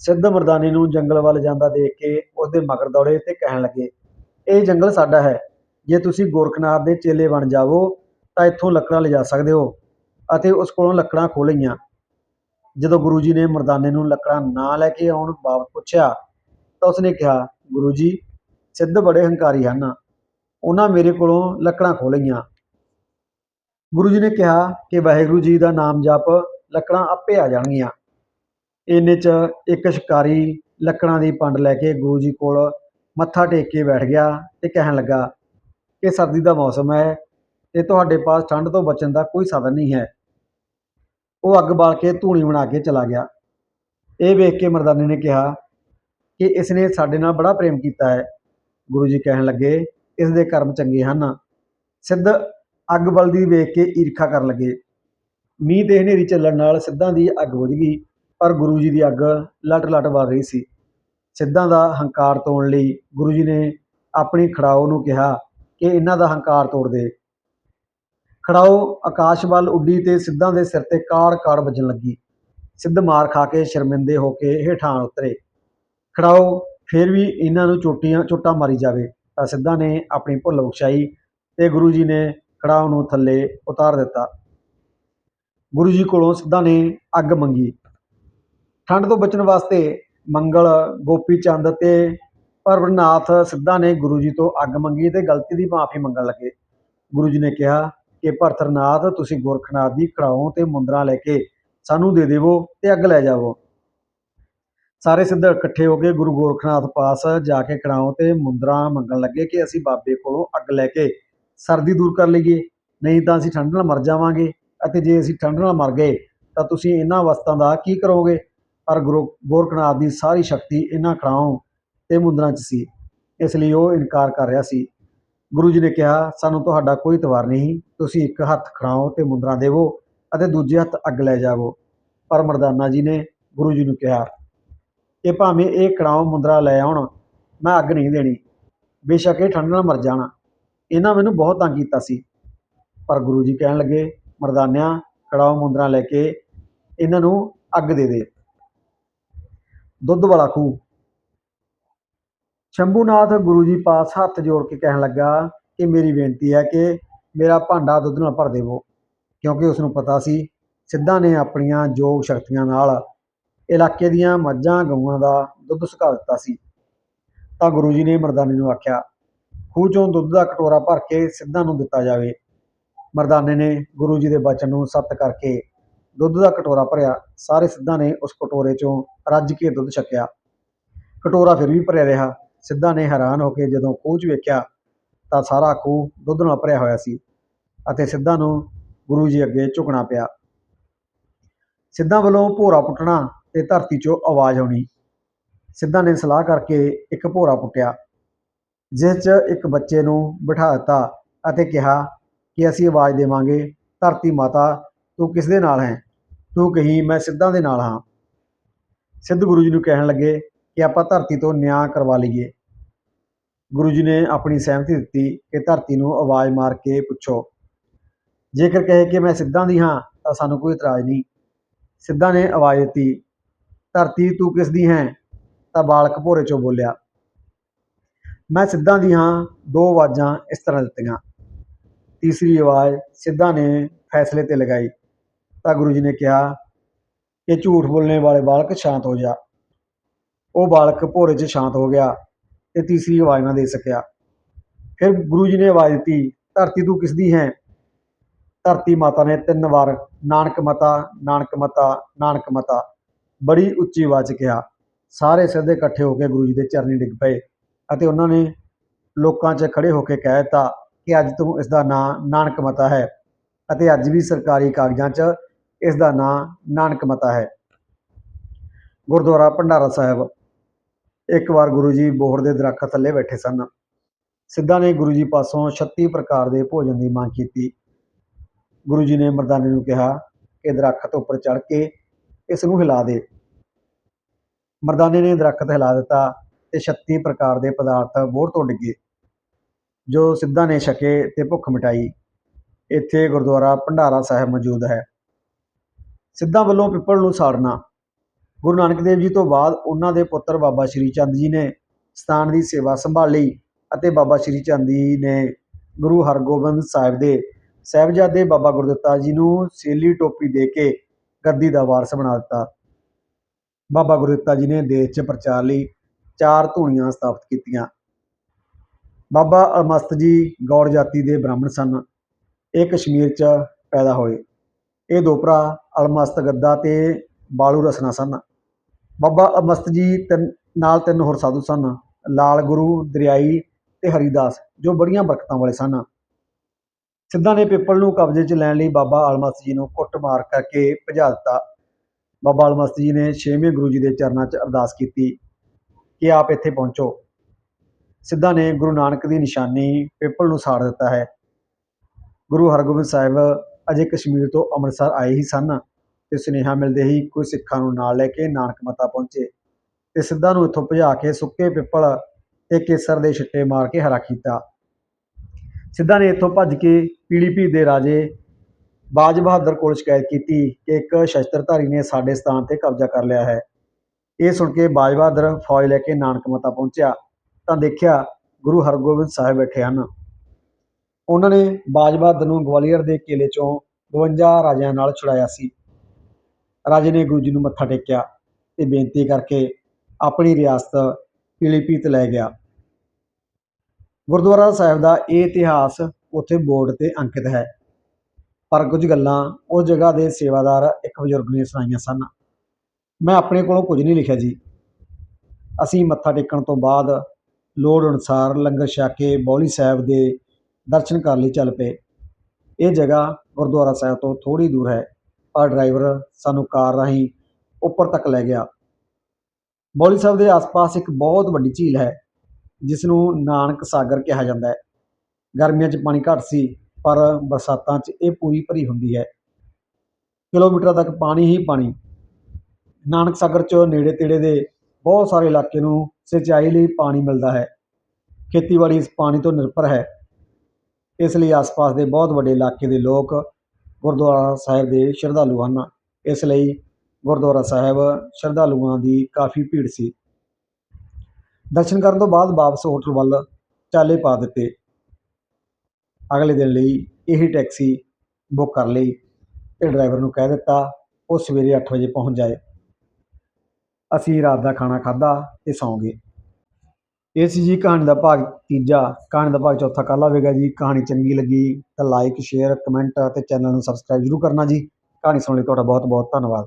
ਸਿੱਧ ਮਰਦਾਨੇ ਨੂੰ ਜੰਗਲ ਵੱਲ ਜਾਂਦਾ ਦੇਖ ਕੇ ਉਹਦੇ ਮਗਰ ਦੌੜੇ ਤੇ ਕਹਿਣ ਲੱਗੇ, ਇਹ ਜੰਗਲ ਸਾਡਾ ਹੈ। ਜੇ ਤੁਸੀਂ ਗੋਰਖਨਾਥ ਦੇ ਚੇਲੇ ਬਣ ਜਾਵੋ, ਤਾਂ ਇੱਥੋਂ ਲੱਕੜਾਂ ਲਿਜਾ ਸਕਦੇ ਹੋ ਅਤੇ ਉਸ ਕੋਲੋਂ ਲੱਕੜਾਂ ਖੋਹ ਲਈਆਂ। ਜਦੋਂ ਗੁਰੂ ਜੀ ਨੇ ਮਰਦਾਨੇ ਨੂੰ ਲੱਕੜਾਂ ਨਾ ਲੈ ਕੇ ਆਉਣ ਬਾਬਤ ਪੁੱਛਿਆ, ਤਾਂ ਉਸਨੇ ਕਿਹਾ, ਗੁਰੂ ਜੀ, ਸਿੱਧ ਬੜੇ ਹੰਕਾਰੀ ਹਨ। ਉਹਨਾਂ ਮੇਰੇ ਕੋਲੋਂ ਲੱਕੜਾਂ ਖੋਹ ਲਈਆਂ। ਗੁਰੂ ਜੀ ਨੇ ਕਿਹਾ ਕਿ ਵਾਹਿਗੁਰੂ ਜੀ ਦਾ ਨਾਮ ਜਪ ਲੱਕੜਾਂ ਆਪੇ ਆ ਜਾਣਗੀਆਂ। ਇੰਨੇ ਚ ਇੱਕ ਸ਼ਿਕਾਰੀ ਲੱਕੜਾਂ ਦੀ ਪੰਡ ਲੈ ਕੇ ਗੁਰੂ ਜੀ ਕੋਲ ਮੱਥਾ ਟੇਕ ਕੇ ਬੈਠ ਗਿਆ ਤੇ ਕਹਿਣ ਲੱਗਾ ਇਹ ਸਰਦੀ ਦਾ ਮੌਸਮ ਹੈ ਤੇ ਤੁਹਾਡੇ ਪਾਸ ਠੰਡ ਤੋਂ ਬਚਣ ਦਾ ਕੋਈ ਸਾਧਨ ਨਹੀਂ ਹੈ। ਉਹ ਅੱਗ ਬਾਲ ਕੇ ਧੂਣੀ ਬਣਾ ਕੇ ਚਲਾ ਗਿਆ। ਇਹ ਵੇਖ ਕੇ ਮਰਦਾਨੇ ਨੇ ਕਿਹਾ ਕਿ ਇਸ ਨੇ ਸਾਡੇ ਨਾਲ ਬੜਾ ਪ੍ਰੇਮ ਕੀਤਾ ਹੈ। ਗੁਰੂ ਜੀ ਕਹਿਣ ਲੱਗੇ ਇਸ ਦੇ ਕਰਮ ਚੰਗੇ ਹਨ। ਸਿੱਧ ਅੱਗ ਬਲਦੀ ਵੇਖ ਕੇ ਈਰਖਾ ਕਰਨ ਲੱਗੇ। ਮੀਂਹ ਤੇ ਹਨੇਰੀ ਚੱਲਣ ਨਾਲ ਸਿੱਧਾਂ ਦੀ ਅੱਗ ਬੁਝ ਗਈ, ਪਰ ਗੁਰੂ ਜੀ ਦੀ ਅੱਗ ਲਟ ਲਟ ਵੱਲ ਰਹੀ ਸੀ। ਸਿੱਧਾਂ ਦਾ ਹੰਕਾਰ ਤੋੜਨ ਲਈ ਗੁਰੂ ਜੀ ਨੇ ਆਪਣੀ ਖੜਾਓ ਨੂੰ ਕਿਹਾ ਕਿ ਇਹਨਾਂ ਦਾ ਹੰਕਾਰ ਤੋੜ ਦੇ। ਖੜਾਓ, ਆਕਾਸ਼ ਵੱਲ ਉੱਡੀ ਤੇ ਸਿੱਧਾਂ ਦੇ ਸਿਰ ਤੇ ਕਾੜ ਕਾੜ ਵੱਜਣ ਲੱਗੀ। ਸਿੱਧ ਮਾਰ ਖਾ ਕੇ ਸ਼ਰਮਿੰਦੇ ਹੋ ਕੇ ਹੇਠਾਂ ਉਤਰੇ। ਖੜਾਓ, ਫਿਰ ਵੀ ਇਹਨਾਂ ਨੂੰ ਚੋਟੀਆਂ, ਚੋਟਾਂ ਮਾਰੀ ਜਾਵੇ, ਤਾਂ ਸਿੱਧਾਂ ਨੇ ਆਪਣੀ ਭੁੱਲ ਬਖਸ਼ਾਈ ਤੇ ਗੁਰੂ ਜੀ ਨੇ ਖੜਾਓ ਨੂੰ ਥੱਲੇ ਉਤਾਰ ਦਿੱਤਾ। ਗੁਰੂ ਜੀ ਕੋਲੋਂ ਸਿੱਧਾਂ ਨੇ ਅੱਗ ਮੰਗੀ। ਠੰਡ ਤੋਂ ਬਚਣ ਵਾਸਤੇ ਮੰਗਲ, ਗੋਪੀ ਚੰਦ ਤੇ ਪਰਵਨਾਥ ਸਿੱਧਾ ਨੇ ਗੁਰੂ ਜੀ ਤੋਂ ਅੱਗ ਮੰਗੀ ਤੇ ਗਲਤੀ ਦੀ ਮਾਫੀ ਮੰਗਣ ਲੱਗੇ। ਗੁਰੂ ਜੀ ਨੇ ਕਿਹਾ ਕਿ ਭਰਤਰਨਾਥ, ਤੁਸੀਂ ਗੁਰਖਨਾਥ ਦੀ ਖੜਾਓ ਤੇ ਮੁੰਦਰਾ ਲੈ ਕੇ ਸਾਨੂੰ ਦੇ ਦੇਵੋ ਤੇ ਅੱਗ ਲੈ ਜਾਵੋ। ਸਾਰੇ ਸਿੱਧ ਇਕੱਠੇ ਹੋ ਕੇ ਗੁਰੂ ਗੋਰਖਨਾਥ ਪਾਸ ਜਾ ਕੇ ਖੜਾਓ ਤੇ ਮੁੰਦਰਾ ਮੰਗਣ ਲੱਗੇ ਕਿ ਅਸੀਂ ਬਾਬੇ ਕੋਲੋਂ ਅੱਗ ਲੈ ਕੇ ਸਰਦੀ ਦੂਰ ਕਰ ਲਈਏ। ਨਹੀਂ ਤਾਂ ਅਸੀਂ ਠੰਡ ਨਾਲ ਮਰ ਜਾਵਾਂਗੇ ਅਤੇ ਜੇ ਅਸੀਂ ਠੰਡ ਨਾਲ ਮਰ ਗਏ ਤਾਂ ਤੁਸੀਂ ਇਹਨਾਂ ਵਸਤਾਂ ਦਾ ਕੀ ਕਰੋਗੇ? ਪਰ ਗੁਰੂ ਗੋਰਖਨਾਥ ਦੀ ਸਾਰੀ ਸ਼ਕਤੀ ਇਹਨਾਂ ਖੜਾਓ ਤੇ ਮੁੰਦਰਾਂ 'ਚ ਸੀ। ਇਸ ਲਈ ਉਹ ਇਨਕਾਰ ਕਰ ਰਿਹਾ ਸੀ। ਗੁਰੂ ਜੀ ਨੇ ਕਿਹਾ, ਸਾਨੂੰ ਤੁਹਾਡਾ ਕੋਈ ਤਵਾਰ ਨਹੀਂ। ਤੁਸੀਂ ਇੱਕ ਹੱਥ ਖੜਾਓ ਤੇ ਮੁੰਦਰਾਂ ਦੇਵੋ ਅਤੇ ਦੂਜੇ ਹੱਥ ਅੱਗ ਲੈ ਜਾਵੋ। ਪਰ ਮਰਦਾਨਾ ਜੀ ਨੇ ਗੁਰੂ ਜੀ ਨੂੰ ਕਿਹਾ ਕਿ ਭਾਵੇਂ ਇਹ ਕੜਾਓ ਮੁੰਦਰਾ ਲੈ ਆਉਣ, ਮੈਂ ਅੱਗ ਨਹੀਂ ਦੇਣੀ। ਬੇਸ਼ੱਕ ਇਹ ਠੰਡ ਨਾਲ ਮਰ ਜਾਣਾ। ਇਹਨਾਂ ਮੈਨੂੰ ਬਹੁਤ ਤੰਗ ਕੀਤਾ ਸੀ। ਪਰ ਗੁਰੂ ਜੀ ਕਹਿਣ ਲੱਗੇ, ਮਰਦਾਨਿਆਂ ਕੜਾਓ ਮੁੰਦਰਾ ਲੈ ਕੇ ਇਹਨਾਂ ਨੂੰ ਅੱਗ ਦੇ ਦੇ। ਦੁੱਧ ਵਾਲਾ ਖੂਹ ਸ਼ੰਭੂਨਾਥ ਗੁਰੂ ਜੀ ਪਾਸ ਹੱਥ ਜੋੜ ਕੇ ਕਹਿਣ ਲੱਗਾ ਕਿ ਮੇਰੀ ਬੇਨਤੀ ਹੈ ਕਿ ਮੇਰਾ ਭਾਂਡਾ ਦੁੱਧ ਨਾਲ ਭਰ ਦੇਵੋ, ਕਿਉਂਕਿ ਉਸ ਨੂੰ ਪਤਾ ਸੀ ਸਿੱਧਾਂ ਨੇ ਆਪਣੀਆਂ ਯੋਗ ਸ਼ਕਤੀਆਂ ਨਾਲ ਇਲਾਕੇ ਦੀਆਂ ਮੱਝਾਂ ਗਊਆਂ ਦਾ ਦੁੱਧ ਸੁਕਾ ਦਿੱਤਾ ਸੀ। ਤਾਂ ਗੁਰੂ ਜੀ ਨੇ ਮਰਦਾਨੇ ਨੂੰ ਆਖਿਆ, ਖੂਹ ਚੋਂ ਦੁੱਧ ਦਾ ਕਟੋਰਾ ਭਰ ਕੇ ਸਿੱਧਾਂ ਨੂੰ ਦਿੱਤਾ ਜਾਵੇ। ਮਰਦਾਨੇ ਨੇ ਗੁਰੂ ਜੀ ਦੇ ਬਚਨ ਨੂੰ ਸੱਤ ਕਰਕੇ ਦੁੱਧ ਦਾ ਕਟੋਰਾ ਭਰਿਆ। ਸਾਰੇ ਸਿੱਧਾਂ ਨੇ ਉਸ ਕਟੋਰੇ ਚੋਂ ਰੱਜ ਕੇ ਦੁੱਧ ਛਕਿਆ। ਕਟੋਰਾ ਫਿਰ ਵੀ ਭਰਿਆ ਰਿਹਾ। ਸਿੱਧਾ ਨੇ ਹੈਰਾਨ ਹੋ ਕੇ ਜਦੋਂ ਖੂਹ 'ਚ ਵੇਖਿਆ ਤਾਂ ਸਾਰਾ ਖੂਹ ਦੁੱਧ ਨਾਲ ਭਰਿਆ ਹੋਇਆ ਸੀ ਅਤੇ ਸਿੱਧਾ ਨੂੰ ਗੁਰੂ ਜੀ ਅੱਗੇ ਝੁਕਣਾ ਪਿਆ। ਸਿੱਧਾਂ ਵੱਲੋਂ ਭੋਰਾ ਪੁੱਟਣਾ ਤੇ ਧਰਤੀ 'ਚੋਂ ਆਵਾਜ਼ ਆਉਣੀ। ਸਿੱਧਾ ਨੇ ਸਲਾਹ ਕਰਕੇ ਇੱਕ ਭੋਰਾ ਪੁੱਟਿਆ, ਜਿਸ 'ਚ ਇੱਕ ਬੱਚੇ ਨੂੰ ਬਿਠਾ ਦਿੱਤਾ ਅਤੇ ਕਿਹਾ ਕਿ ਅਸੀਂ ਆਵਾਜ਼ ਦੇਵਾਂਗੇ, ਧਰਤੀ ਮਾਤਾ, ਤੂੰ ਕਿਸ ਦੇ ਨਾਲ ਹੈ? ਤੂੰ ਕਹੀਂ, ਮੈਂ ਸਿੱਧਾਂ ਦੇ ਨਾਲ ਹਾਂ। ਸਿੱਧ ਗੁਰੂ ਜੀ ਨੂੰ ਕਹਿਣ ਲੱਗੇ ਕਿ ਆਪਾਂ ਧਰਤੀ ਤੋਂ ਨਿਆਂ ਕਰਵਾ ਲਈਏ। ਗੁਰੂ ਜੀ ਨੇ ਆਪਣੀ ਸਹਿਮਤੀ ਦਿੱਤੀ ਕਿ ਧਰਤੀ ਨੂੰ ਆਵਾਜ਼ ਮਾਰ ਕੇ ਪੁੱਛੋ। ਜੇਕਰ ਕਹੇ ਕਿ ਮੈਂ ਸਿੱਧਾਂ ਦੀ ਹਾਂ, ਤਾਂ ਸਾਨੂੰ ਕੋਈ ਇਤਰਾਜ਼ ਨਹੀਂ। ਸਿੱਧਾਂ ਨੇ ਆਵਾਜ਼ ਦਿੱਤੀ, ਧਰਤੀ, ਤੂੰ ਕਿਸ ਦੀ ਹੈ? ਤਾਂ ਬਾਲਕ ਭੋਰੇ ਚੋਂ ਬੋਲਿਆ, ਮੈਂ ਸਿੱਧਾਂ ਹਾਂ, ਦੋ ਆਵਾਜ਼ਾਂ ਇਸ ਤਰ੍ਹਾਂ ਦਿੱਤੀਆਂ। ਤੀਸਰੀ ਆਵਾਜ਼ ਸਿੱਧਾ ਨੇ ਫੈਸਲੇ ਤੇ ਲਗਾਈ। ਤਾਂ ਗੁਰੂ ਜੀ ਨੇ ਕਿਹਾ ਕਿ ਝੂਠ ਬੋਲਣੇ ਵਾਲੇ ਬਾਲਕ ਸ਼ਾਂਤ ਹੋ ਜਾ। ਉਹ ਬਾਲਕ ਭੋਰੇ 'ਚ ਸ਼ਾਂਤ ਹੋ ਗਿਆ। ਤੇ ਤੀਸਰੀ ਆਵਾਜ਼ ਨਾ ਦੇ ਸਕਿਆ। ਫਿਰ ਗੁਰੂ ਜੀ ਨੇ ਆਵਾਜ਼ ਦਿੱਤੀ, ਧਰਤੀ ਤੂੰ ਕਿਸ ਦੀ ਹੈ? ਧਰਤੀ ਮਾਤਾ ਨੇ ਤਿੰਨ ਵਾਰ, ਨਾਨਕ ਮਤਾ ਨਾਨਕ ਮਤਾ ਨਾਨਕ ਮਤਾ। ਬੜੀ ਉੱਚੀ ਆਵਾਜ਼ 'ਚ ਕਿਹਾ। ਸਾਰੇ ਸਿੱਧੇ ਇਕੱਠੇ ਹੋ ਕੇ ਗੁਰੂ ਜੀ ਦੇ ਚਰਨੀ ਡਿੱਗ ਪਏ ਅਤੇ ਉਹਨਾਂ ਨੇ ਲੋਕਾਂ 'ਚ ਖੜੇ ਹੋ ਕੇ ਕਹਿ ਦਿੱਤਾ ਕਿ ਅੱਜ ਤੋਂ ਇਸ ਦਾ ਨਾਂ ਨਾਨਕ ਮਤਾ ਹੈ ਅਤੇ ਅੱਜ ਵੀ ਸਰਕਾਰੀ ਕਾਗਜ਼ਾਂ 'ਚ ਇਸ ਦਾ ਨਾਂ ਨਾਨਕ ਮਤਾ ਹੈ। ਗੁਰਦੁਆਰਾ ਭੰਡਾਰਾ ਸਾਹਿਬ ਇੱਕ ਵਾਰ ਗੁਰੂ ਜੀ ਬੋਹੜ ਦੇ ਦਰੱਖਤ ਥੱਲੇ ਬੈਠੇ ਸਨ। ਸਿੱਧਾ ਨੇ ਗੁਰੂ ਜੀ ਪਾਸੋਂ 36 ਪ੍ਰਕਾਰ ਦੇ ਭੋਜਨ ਦੀ ਮੰਗ ਕੀਤੀ। ਗੁਰੂ ਜੀ ਨੇ ਮਰਦਾਨੇ ਨੂੰ ਕਿਹਾ ਕਿ ਦਰੱਖਤ ਉੱਪਰ ਚੜ੍ਹ ਕੇ ਇਸ ਨੂੰ ਹਿਲਾ ਦੇ। ਮਰਦਾਨੇ ਨੇ ਦਰੱਖਤ ਹਿਲਾ ਦਿੱਤਾ ਤੇ 36 ਪ੍ਰਕਾਰ ਦੇ ਪਦਾਰਥ ਬੋਹੜ ਤੋਂ ਡਿੱਗੇ, ਜੋ ਸਿੱਧਾ ਨੇ ਛਕੇ ਤੇ ਭੁੱਖ ਮਿਟਾਈ। ਇੱਥੇ ਗੁਰਦੁਆਰਾ ਭੰਡਾਰਾ ਸਾਹਿਬ ਮੌਜੂਦ ਹੈ। ਸਿੱਧਾ ਵੱਲੋਂ ਪਿੱਪਲ ਨੂੰ ਸਾੜਨਾ ਗੁਰੂ ਨਾਨਕ ਦੇਵ ਜੀ ਤੋਂ ਬਾਅਦ ਉਹਨਾਂ ਦੇ ਪੁੱਤਰ ਬਾਬਾ ਸ਼੍ਰੀ ਚੰਦ ਜੀ ਨੇ ਸਥਾਨ ਦੀ ਸੇਵਾ ਸੰਭਾਲੀ ਅਤੇ ਬਾਬਾ ਸ਼੍ਰੀ ਚੰਦ ਜੀ ਨੇ ਗੁਰੂ ਹਰਗੋਬਿੰਦ ਸਾਹਿਬ ਦੇ ਸਾਹਿਬਜ਼ਾਦੇ ਬਾਬਾ ਗੁਰਦਿੱਤਾ ਜੀ ਨੂੰ ਸੇਲੀ ਟੋਪੀ ਦੇ ਕੇ ਗੱਦੀ ਦਾ ਵਾਰਸ ਬਣਾ ਦਿੱਤਾ। ਬਾਬਾ ਗੁਰਦਿੱਤਾ ਜੀ ਨੇ ਦੇਸ਼ 'ਚ ਪ੍ਰਚਾਰ ਲਈ ਚਾਰ ਧੂਣੀਆਂ ਸਥਾਪਿਤ ਕੀਤੀਆਂ। ਬਾਬਾ ਅਮਸਤ ਜੀ ਗੌੜ ਜਾਤੀ ਦੇ ਬ੍ਰਾਹਮਣ ਸਨ। ਇਹ ਕਸ਼ਮੀਰ 'ਚ ਪੈਦਾ ਹੋਏ। ਇਹ ਦੋ ਭਰਾ ਅਲਮਸਤ ਗੱਦਾ ਤੇ ਬਾਲੂ ਰਸਨਾ ਸਨ। ਬਾਬਾ ਅਮਸਤ ਜੀ ਤਿੰਨ, ਨਾਲ ਤਿੰਨ ਹੋਰ ਸਾਧੂ ਸਨ, ਲਾਲ ਗੁਰੂ, ਦਰਿਆਈ ਤੇ ਹਰੀਦਾਸ, ਜੋ ਬੜੀਆਂ ਬਰਕਤਾਂ ਵਾਲੇ ਸਨ। ਸਿੱਧਾ ਨੇ ਪਿੱਪਲ ਨੂੰ ਕਬਜ਼ੇ 'ਚ ਲੈਣ ਲਈ ਬਾਬਾ ਆਲਮਸਤ ਜੀ ਨੂੰ ਕੁੱਟਮਾਰ ਕਰਕੇ ਭਜਾ ਦਿੱਤਾ। ਬਾਬਾ ਅਲਮਸਤ ਜੀ ਨੇ ਛੇਵੇਂ ਗੁਰੂ ਜੀ ਦੇ ਚਰਨਾਂ 'ਚ ਅਰਦਾਸ ਕੀਤੀ ਕਿ ਆਪ ਇੱਥੇ ਪਹੁੰਚੋ। ਸਿੱਧਾ ਨੇ ਗੁਰੂ ਨਾਨਕ ਦੀ ਨਿਸ਼ਾਨੀ ਪਿੱਪਲ ਨੂੰ ਸਾੜ ਦਿੱਤਾ ਹੈ। ਗੁਰੂ ਹਰਗੋਬਿੰਦ ਸਾਹਿਬ ਅਜੇ ਕਸ਼ਮੀਰ ਤੋਂ ਅੰਮ੍ਰਿਤਸਰ ਆਏ ਹੀ ਸਨ। ਤੇ ਸੁਨੇਹਾ ਮਿਲਦੇ ਹੀ ਕੁਝ ਸਿੱਖਾਂ ਨੂੰ ਨਾਲ ਲੈ ਕੇ ਨਾਨਕ ਮਤਾ ਪਹੁੰਚੇ ਤੇ ਸਿੱਧਾ ਨੂੰ ਇੱਥੋਂ ਭਜਾ ਕੇ ਸੁੱਕੇ ਪਿੱਪਲ ਤੇ ਕੇਸਰ ਦੇ ਛਿੱਟੇ ਮਾਰ ਕੇ ਹਰਾ ਕੀਤਾ। ਸਿੱਧਾ ਨੇ ਇੱਥੋਂ ਭੱਜ ਕੇ ਪੀਲੀਭੀਤ ਦੇ ਰਾਜੇ ਬਾਜ ਬਹਾਦਰ ਕੋਲ ਸ਼ਿਕਾਇਤ ਕੀਤੀ ਕਿ ਇੱਕ ਸ਼ਸਤਰਧਾਰੀ ਨੇ ਸਾਡੇ ਸਥਾਨ ਤੇ ਕਬਜ਼ਾ ਕਰ ਲਿਆ ਹੈ। ਇਹ ਸੁਣ ਕੇ ਬਾਜ ਬਹਾਦਰ ਫੌਜ ਲੈ ਕੇ ਨਾਨਕ ਮਤਾ ਪਹੁੰਚਿਆ ਤਾਂ ਦੇਖਿਆ ਗੁਰੂ ਹਰਗੋਬਿੰਦ ਸਾਹਿਬ ਬੈਠੇ ਹਨ। ਉਹਨਾਂ ਨੇ ਬਾਜ ਬਹਾਦਰ ਨੂੰ ਗਵਾਲੀਅਰ ਦੇ ਕਿਲੇ ਚੋਂ 52 ਰਾਜਿਆਂ ਨਾਲ ਛੁਡਾਇਆ ਸੀ। ਰਾਜੇ ਨੇ ਗੁਰੂ ਜੀ ਨੂੰ ਮੱਥਾ ਟੇਕਿਆ ਅਤੇ ਬੇਨਤੀ ਕਰਕੇ ਆਪਣੀ ਰਿਆਸਤ ਪੀਲੀਭੀਤ ਲੈ ਗਿਆ। ਗੁਰਦੁਆਰਾ ਸਾਹਿਬ ਦਾ ਇਹ ਇਤਿਹਾਸ ਉੱਥੇ ਬੋਰਡ ਤੇ ਅੰਕਿਤ ਹੈ। ਪਰ ਕੁਝ ਗੱਲਾਂ ਉਸ ਜਗ੍ਹਾ ਦੇ ਸੇਵਾਦਾਰ ਇੱਕ ਬਜ਼ੁਰਗ ਨੇ ਸੁਣਾਈਆਂ ਸਨ। ਮੈਂ ਆਪਣੇ ਕੋਲੋਂ ਕੁਝ ਨਹੀਂ ਲਿਖਿਆ ਜੀ। ਅਸੀਂ ਮੱਥਾ ਟੇਕਣ ਤੋਂ ਬਾਅਦ ਲੋੜ ਅਨੁਸਾਰ ਲੰਗਰ ਛਕ ਕੇ ਬੌਲੀ ਸਾਹਿਬ ਦੇ ਦਰਸ਼ਨ ਕਰਨ ਲਈ ਚੱਲ ਪਏ। ਇਹ ਜਗ੍ਹਾ ਗੁਰਦੁਆਰਾ ਸਾਹਿਬ ਤੋਂ ਥੋੜੀ ਦੂਰ ਹੈ। ਪਰ ਡਰਾਈਵਰ ਸਾਨੂੰ ਕਾਰ ਰਾਹੀਂ ਉੱਪਰ ਤੱਕ ਲੈ ਗਿਆ। ਬੌਲੀ ਸਾਹਿਬ ਦੇ ਆਸ-ਪਾਸ ਇੱਕ ਬਹੁਤ ਵੱਡੀ ਝੀਲ ਹੈ ਜਿਸ ਨੂੰ ਨਾਨਕ ਸਾਗਰ ਕਿਹਾ ਜਾਂਦਾ ਹੈ। ਗਰਮੀਆਂ 'ਚ ਪਾਣੀ ਘੱਟ ਸੀ, ਪਰ ਬਰਸਾਤਾਂ 'ਚ ਇਹ ਪੂਰੀ ਭਰੀ ਹੁੰਦੀ ਹੈ। ਕਿਲੋਮੀਟਰ ਤੱਕ ਪਾਣੀ ਹੀ ਪਾਣੀ। ਨਾਨਕ ਸਾਗਰ 'ਚ ਨੇੜੇ ਤੇੜੇ ਦੇ ਬਹੁਤ ਸਾਰੇ ਇਲਾਕੇ ਨੂੰ ਸਿੰਚਾਈ ਲਈ ਪਾਣੀ ਮਿਲਦਾ ਹੈ। ਖੇਤੀਬਾੜੀ ਇਸ ਪਾਣੀ ਤੋਂ ਨਿਰਭਰ ਹੈ। ਇਸ ਲਈ ਆਸ-ਪਾਸ ਦੇ ਬਹੁਤ ਵੱਡੇ ਇਲਾਕੇ ਦੇ ਲੋਕ ਗੁਰਦੁਆਰਾ ਸਾਹਿਬ ਦੇ ਸ਼ਰਧਾਲੂ ਹਨ। ਇਸ ਲਈ ਗੁਰਦੁਆਰਾ ਸਾਹਿਬ ਸ਼ਰਧਾਲੂਆਂ ਦੀ ਕਾਫੀ ਭੀੜ ਸੀ। ਦਰਸ਼ਨ ਕਰਨ ਤੋਂ ਬਾਅਦ ਵਾਪਸ ਹੋਟਲ ਵੱਲ ਚਾਲੇ ਪਾ ਦਿੱਤੇ। ਅਗਲੇ ਦਿਨ ਲਈ ਇਹੀ ਟੈਕਸੀ ਬੁੱਕ ਕਰ ਲਈ ਤੇ ਡਰਾਈਵਰ ਨੂੰ ਕਹਿ ਦਿੱਤਾ, ਉਹ ਸਵੇਰੇ 8 ਵਜੇ ਪਹੁੰਚ ਜਾਏ। ਅਸੀਂ ਰਾਤ ਦਾ ਖਾਣਾ ਖਾਧਾ ਤੇ ਸੌਂ ਗਏ। ਇਹ ਸੀ ਜੀ ਕਹਾਣੀ ਦਾ ਭਾਗ ਤੀਜਾ। ਕਹਾਣੀ ਦਾ ਭਾਗ ਚੌਥਾ ਕੱਲ੍ਹ ਆਵੇਗਾ ਜੀ। ਕਹਾਣੀ ਚੰਗੀ ਲੱਗੀ ਤਾਂ ਲਾਈਕ ਸ਼ੇਅਰ ਕਮੈਂਟ ਅਤੇ ਚੈਨਲ ਨੂੰ ਸਬਸਕ੍ਰਾਈਬ ਜ਼ਰੂਰ ਕਰਨਾ ਜੀ। ਕਹਾਣੀ ਸੁਣਨ ਲਈ ਤੁਹਾਡਾ ਬਹੁਤ ਬਹੁਤ ਧੰਨਵਾਦ।